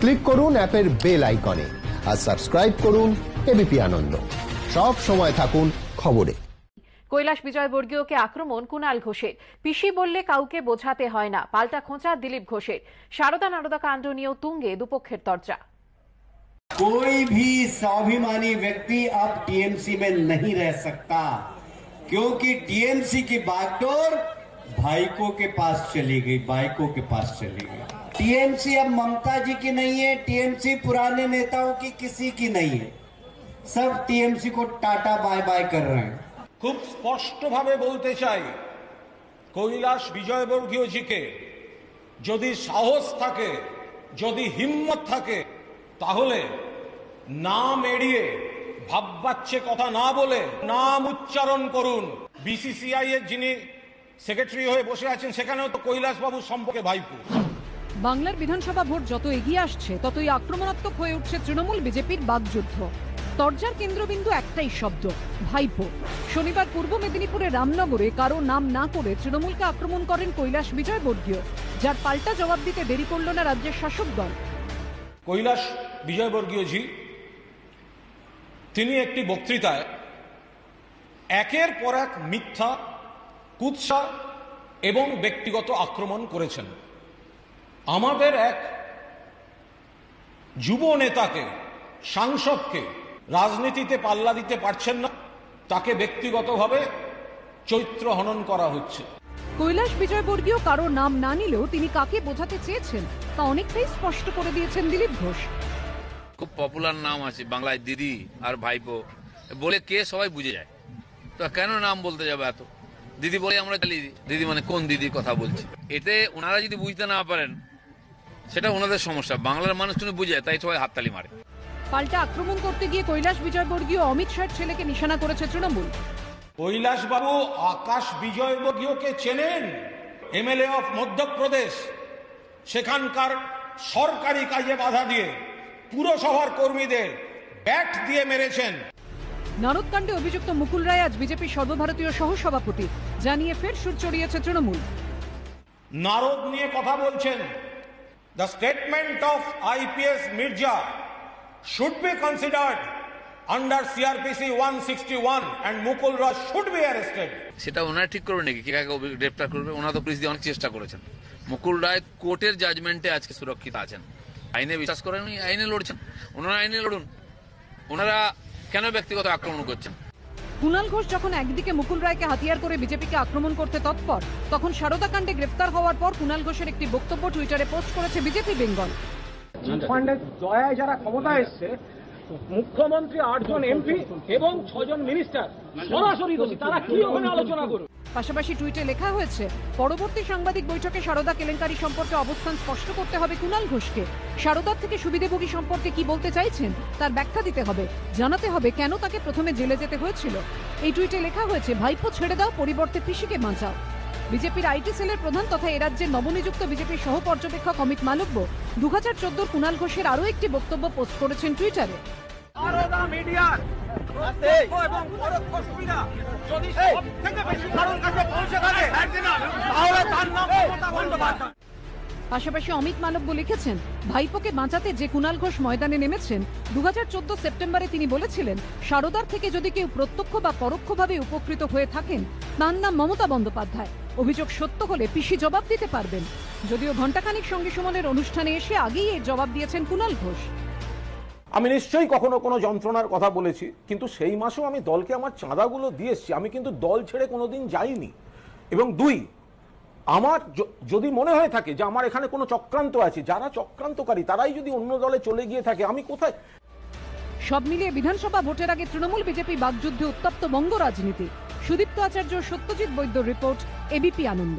Click করুন অ্যাপের bell আইকনে আর সাবস্ক্রাইব করুন এবিপি আনন্দ সব সময় থাকুন খবরে কৈলাস বিজয়বর্গীয়কে আক্রমণ কুণাল ঘোষের পিসি বললে কাউকে বোঝাতে হয় না পাল্টা খোঁচা দিলীপ ঘোষের সারদা নারদা কাণ্ড নিয়েও তুঙ্গে দুপক্ষের তর্জা कोई भी स्वाभिमानी व्यक्ति अब टीएमसी में नहीं रह सकता क्योंकि टीएमसी की बागडोर भाईको के पास चली गई बाइको के पास चली गई टीएमसी अब ममता जी की नहीं है टीएमसी पुराने नेताओं की किसी की नहीं है सब टीएमसी को टाटा बाय बाय कर रहे हैं খুব স্পষ্টভাবে বলতে চাই কৈলাস বিজয়বর্গীয়জিকে যদি সাহস থাকে যদি হিম্মত থাকে তাহলে নাম এড়িয়ে ভাববাচ্চে কথা না বলে নাম উচ্চারণ করুন বিসিসিআই এর যিনি সেক্রেটারি হয়ে বসে আছেন সেখানেও তো কৈলাসবাবু সম্পর্কে ভাইপো বাংলার বিধানসভা ভোট যত এগিয়ে আসছে, ততই আক্রমণাত্মক হয়ে উঠছে তৃণমূল বিজেপির বাকযুদ্ধ। তর্জার কেন্দ্রবিন্দু একটাই শব্দ, ভাইপো। শনিবার পূর্ব মেদিনীপুরের রামনগরে কারও নাম না করে তৃণমূলকে আক্রমণ করেন কৈলাস বিজয়বর্গীয়, যার পাল্টা জবাব দিতে দেরি করল না রাজ্যের শাসক দল। কৈলাস বিজয়বর্গীয়জি তিনি একটি বক্তৃতায়, একের পর এক মিথ্যা, কুৎসা এবং ব্যক্তিগত আক্রমণ করেছেন। আমাদের এক যুব নেতাকে সাংসদকে রাজনীতিতে পাল্লা দিতে পারছেন না তাকে ব্যক্তিগতভাবে চৈত্র হনন করা হচ্ছে। কৈলাস বিজয়বর্গীয় কারও নাম না নিলেও তিনি কাকে বোঝাতে চেয়েছেন তা অনেকটাই স্পষ্ট করে দিয়েছেন দিলীপ ঘোষ। খুব পপুলার নাম আছে বাংলায় দিদি আর ভাইপো। বলে কে সবাই বুঝে যায়। তো কেন নাম বলতে যাবে এত? দিদি বলে আমরা চালিয়ে দিদি মানে কোন দিদির কথা বলছি? এতে ওনারা যদি বুঝতে না পারেন সেটা ওনাদের সমস্যা। বাংলার মানুষ কিন্তু বুঝে তাই সবাই হাততালি মারে। পাল্টা আক্রমণ করতে গিয়ে কৈলাস বিজয়বর্গীয় অমিত শাহের ছেলেকে নিশানা করেছে তৃণমূল। কৈলাসবাবু আকাশ বিজয়বর্গীয়কে চেনেন? MLA of Madhya Pradesh. সেখানকার সরকারি কাজে বাধা দিয়ে পুরসভার কর্মীদের ব্যাট দিয়ে মেরেছেন। নারদকাণ্ডে অভিযুক্ত মুকুল রায় আজ বিজেপির সর্বভারতীয় সহসভাপতি। জানিয়ে ফের সুর চড়িয়েছে তৃণমূল। নারদ নিয়ে কথা বলছেন। Of IPS Mirza should be considered under CrPC one sixty one and Mukul Raj should be arrested সেটা ওনারা ঠিক করবে নাকি? কাকে গ্রেপ্তার করবে? ওনারা তো পুলিশ দিয়ে অনেক চেষ্টা করেছেন। মুকুল রায় কোর্টের জাজমেন্টে আজকে সুরক্ষিত আছেন। আইনে বিশ্বাস করেন আইনে লড়ছেন। ওনারা আইনে লড়ুন। ওনারা কেন ব্যক্তিগত আক্রমণ করছেন? কুণাল ঘোষ যখন একদিকে মুকুল রায়কে হাতিয়ার করে বিজেপিকে আক্রমণ করতে তৎপর, তখন সারদা কাণ্ডে গ্রেফতার হওয়ার পর কুণাল ঘোষের একটি বক্তব্য টুইটারে পোস্ট করেছে বিজেপি বেঙ্গল। যারা ক্ষমতা এসছে মুখ্যমন্ত্রী আটজন এমপি এবং ছজন মিনিস্টার সরাসরি দোষী তারা কি ওখানে আলোচনা করুন পাশাপাশি টুইটে লেখা হয়েছে পরবর্তী সাংবাদিক বৈঠকে সারদা কেলেঙ্কারি সম্পর্কে অবস্থান স্পষ্ট করতে হবে কুণাল ঘোষকে। সারদার থেকে সুবিধেভোগী সম্পর্কে কি বলতে চাইছেন তার ব্যাখ্যা দিতে হবে জানাতে হবে কেন তাকে প্রথমে জেলে যেতে হয়েছিল। এই টুইটে লেখা হয়েছে ভাইপো ছেড়ে দাও পরিবর্তে পিসিকে বাঁচাও। বিজেপির আইটি সেলের প্রধান তথা এ রাজ্যের নবনিযুক্ত বিজেপির সহ পর্যবেক্ষক অমিত মালব্য দু হাজার চোদ্দোর কুণাল ঘোষের আরও একটি বক্তব্য পোস্ট করেছেন টুইটারে। মিডিয়ার এবং সুবিধা যদি বেশি কাছে পৌঁছে থাকে তাহলে তার নাম পাশাপাশি অমিত মালব্য লিখেছেন ভাইপোকে বাঁচাতে যে কুণাল ঘোষ ময়দানে নেমেছেন দু হাজার চোদ্দ সেপ্টেম্বরে তিনি বলেছিলেন সারদার থেকে যদি কেউ প্রত্যক্ষ বা পরোক্ষভাবে উপকৃত হয়ে থাকেন তার নাম মমতা বন্দ্যোপাধ্যায়। অভিযোগ সত্য হলে পিসি জবাব দিতে পারবেন। যদিও ঘণ্টাখানিক সঙ্গে সুমনের অনুষ্ঠানে এসে আগেই এর জবাব দিয়েছেন কুণাল ঘোষ। আমি নিশ্চয়ই কখনো কোনো যন্ত্রণার কথা বলেছি কিন্তু সেই মাসেও আমি দলকে আমার চাঁদাগুলো দিয়ে এসেছি। আমি কিন্তু দল ছেড়ে কোনোদিন যাইনি। এবং দুই আমার যদি মনে হয়ে থাকে যে আমার এখানে কোনো চক্রান্ত আছে যারা চক্রান্তকারী তারাই যদি অন্য দলে চলে গিয়ে থাকে আমি কোথায়? সব মিলিয়ে বিধানসভা ভোটের আগে তৃণমূল বিজেপি বাকযুদ্ধে উত্তপ্ত বঙ্গ রাজনীতি। Sudipta Acharya Satyajit Baidya report ABP Ananda.